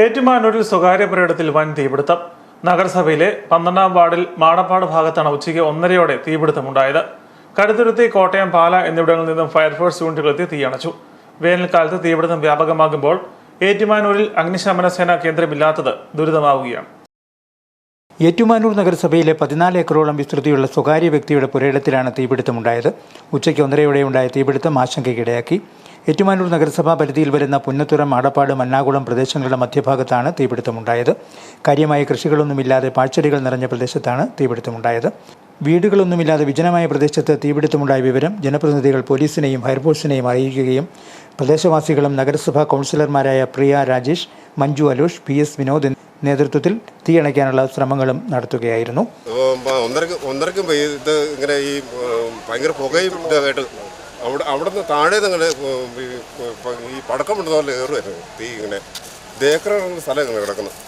ഏറ്റുമാനൂരിൽ സ്വകാര്യ പുരയിടത്തിൽ വൻ തീപിടുത്തം. നഗരസഭയിലെ പന്ത്രണ്ടാം വാർഡിൽ മാടപ്പാട് ഭാഗത്താണ് ഉച്ചയ്ക്ക് ഒന്നരയോടെ തീപിടുത്തമുണ്ടായത്. കടുത്തുരുത്തി കോട്ടയം പാല എന്നിവിടങ്ങളിൽ നിന്നും ഫയർഫോഴ്സ് യൂണിറ്റുകൾ എത്തി തീയണച്ചു. വേനൽക്കാലത്ത് തീപിടുത്തം വ്യാപകമാകുമ്പോൾ ഏറ്റുമാനൂരിൽ അഗ്നിശമന സേനാ കേന്ദ്രമില്ലാത്തത് ദുരിതമാവുകയാണ്. ഏറ്റുമാനൂർ നഗരസഭയിലെ പതിനാല് ഏക്കറോളം വിസ്തൃതിയുള്ള സ്വകാര്യ വ്യക്തിയുടെ പുരയിടത്തിലാണ് തീപിടുത്തമുണ്ടായത്. ഉച്ചയ്ക്ക് ഒന്നരയോടെ ഉണ്ടായ തീപിടുത്തം ആശങ്കയ്ക്കിടയാക്കി. ഏറ്റുമാനൂർ നഗരസഭാ പരിധിയിൽ വരുന്ന പുന്നത്തുറ മാടപ്പാട് മന്നാകുളം പ്രദേശങ്ങളുടെ മധ്യഭാഗത്താണ് തീപിടുത്തമുണ്ടായത്. കാര്യമായ കൃഷികളൊന്നുമില്ലാതെ പാഴ്ചെടികൾ നിറഞ്ഞ പ്രദേശത്താണ് തീപിടുത്തമുണ്ടായത്. വീടുകളൊന്നുമില്ലാതെ വിജനമായ പ്രദേശത്ത് തീപിടുത്തമുണ്ടായ വിവരം ജനപ്രതിനിധികൾ പോലീസിനെയും ഫയർഫോഴ്സിനെയും അറിയിക്കുകയും പ്രദേശവാസികളും നഗരസഭാ കൗൺസിലർമാരായ പ്രിയ രാജേഷ് മഞ്ജു അലോഷ് പി എസ് വിനോദ് നേതൃത്വത്തിൽ തീയണയ്ക്കാനുള്ള ശ്രമങ്ങളും നടത്തുകയായിരുന്നു. ഒന്നരക്ക് ഇത് ഇങ്ങനെ ഈ ഭയങ്കര പുകയും ഇതായിട്ട് അവിടെ അവിടെ നിന്ന് താഴെ നിന്ന് ഈ പടക്കം വിടുന്ന പോലെ കയറുമായിരുന്നു തീ ഇങ്ങനെ ദേക്കറ സ്ഥലം ഇങ്ങനെ കിടക്കുന്നത്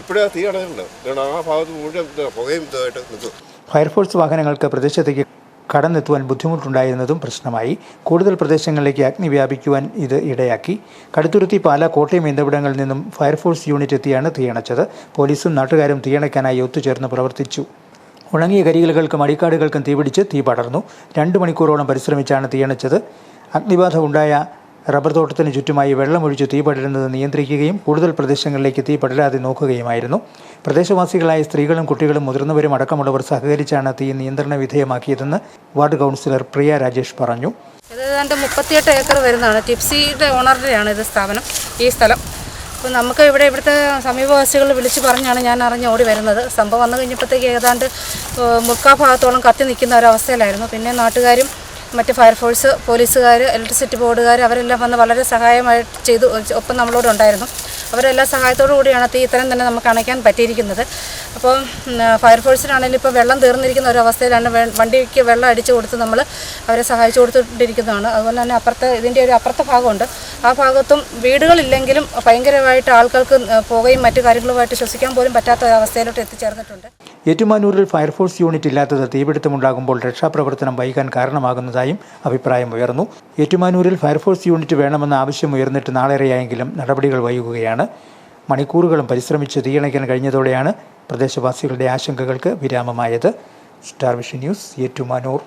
ഇപ്പോഴേ തീ അടഞ്ഞിട്ടുണ്ട്. ആ ഭാഗത്ത് മുഴുവൻ പുകയും ഇതായിട്ട് നിൽക്കും ഫയർഫോഴ്സ് വാഹനങ്ങൾക്ക് പ്രദേശത്തേക്ക് കടന്നെത്തുവാൻ ബുദ്ധിമുട്ടുണ്ടായിരുന്നതും പ്രശ്നമായി. കൂടുതൽ പ്രദേശങ്ങളിലേക്ക് അഗ്നി വ്യാപിക്കുവാൻ ഇത് ഇടയാക്കി. കടുത്തുരുത്തി പാല കോട്ടയം എന്നിവിടങ്ങളിൽ നിന്നും ഫയർഫോഴ്സ് യൂണിറ്റ് എത്തിയാണ് തീയണച്ചത്. പോലീസും നാട്ടുകാരും തീയണയ്ക്കാനായി ഒത്തുചേർന്ന് പ്രവർത്തിച്ചു. ഉണങ്ങിയ കരിയിലകൾക്കും അടിക്കാടുകൾക്കും തീപിടിച്ച് തീ പടർന്നു. രണ്ട് മണിക്കൂറോളം പരിശ്രമിച്ചാണ് തീയണച്ചത് അഗ്നിബാധ ഉണ്ടായ റബ്ബർ തോട്ടത്തിന് ചുറ്റുമായി വെള്ളമൊഴിച്ച് തീ പടരുന്നത് നിയന്ത്രിക്കുകയും കൂടുതൽ പ്രദേശങ്ങളിലേക്ക് തീ പടരാതെ നോക്കുകയുമായിരുന്നു. പ്രദേശവാസികളായ സ്ത്രീകളും കുട്ടികളും മുതിർന്നവരും അടക്കമുള്ളവർ സഹകരിച്ചാണ് തീ നിയന്ത്രണ വിധേയമാക്കിയതെന്ന് വാർഡ് കൗൺസിലർ പ്രിയ രാജേഷ് പറഞ്ഞു. ഏതാണ്ട് മുപ്പത്തിയെട്ട് ഏക്കർ വരുന്നതാണ്. ടിപ്സിയുടെ ഓണറുടെയാണ് ഇത് സ്ഥാപനം. ഈ സ്ഥലം അപ്പോൾ നമുക്ക് ഇവിടെ ഇവിടുത്തെ സമീപവാസികൾ വിളിച്ച് പറഞ്ഞാണ് ഞാൻ അറിഞ്ഞ് ഓടി വരുന്നത്. സംഭവം വന്നു കഴിഞ്ഞപ്പോഴത്തേക്ക് ഏതാണ്ട് മുക്കാ ഭാഗത്തോളം കത്തി നിൽക്കുന്ന ഒരവസ്ഥയിലായിരുന്നു പിന്നെ നാട്ടുകാരും മറ്റ് ഫയർഫോഴ്സ് പോലീസുകാർ ഇലക്ട്രിസിറ്റി ബോർഡുകാർ അവരെല്ലാം വന്ന് വളരെ സഹായമായിട്ട് ചെയ്തു ഒപ്പം നമ്മളോടുണ്ടായിരുന്നു. അവരെല്ലാം സഹായത്തോടു കൂടിയാണ് തീ ഇത്രയും തന്നെ നമുക്ക് അണയ്ക്കാൻ പറ്റിയിരിക്കുന്നത്. അപ്പോൾ ഫയർഫോഴ്സിനാണെങ്കിലും ഇപ്പോൾ വെള്ളം തീർന്നിരിക്കുന്ന ഒരു അവസ്ഥയിലാണ് വണ്ടിക്ക് വെള്ളം അടിച്ചു കൊടുത്ത് നമ്മൾ അവരെ സഹായിച്ചു കൊടുത്തിട്ടിരിക്കുന്നതാണ് അതുപോലെ തന്നെ അപ്പുറത്തെ ഇതിന്റെ ഒരു അപ്പുറത്തെ ഭാഗമുണ്ട്. ആ ഭാഗത്തും വീടുകളില്ലെങ്കിലും ഭയങ്കരമായിട്ട് ആൾക്കാർക്ക് പുകയും മറ്റു കാര്യങ്ങളുമായിട്ട് ശ്വസിക്കാൻ പോലും പറ്റാത്ത ഒരു അവസ്ഥയിലോട്ട് എത്തിച്ചേർന്നിട്ടുണ്ട്. ഏറ്റുമാനൂരിൽ ഫയർഫോഴ്സ് യൂണിറ്റ് ഇല്ലാത്തത് തീപിടുത്തമുണ്ടാകുമ്പോൾ രക്ഷാപ്രവർത്തനം വൈകാൻ കാരണമാകുന്നതായും അഭിപ്രായം ഉയർന്നു. ഏറ്റുമാനൂരിൽ ഫയർഫോഴ്സ് യൂണിറ്റ് വേണമെന്ന ആവശ്യം ഉയർന്നിട്ട് നാളേറെയായെങ്കിലും നടപടികൾ വൈകുകയാണ്. മണിക്കൂറുകളും പരിശ്രമിച്ച് തീയണയ്ക്കാൻ കഴിഞ്ഞതോടെയാണ് പ്രദേശവാസികളുടെ ആശങ്കകൾക്ക് വിരാമമായത് സ്റ്റാർ വിഷൻ ന്യൂസ് ഏറ്റുമാനൂർ.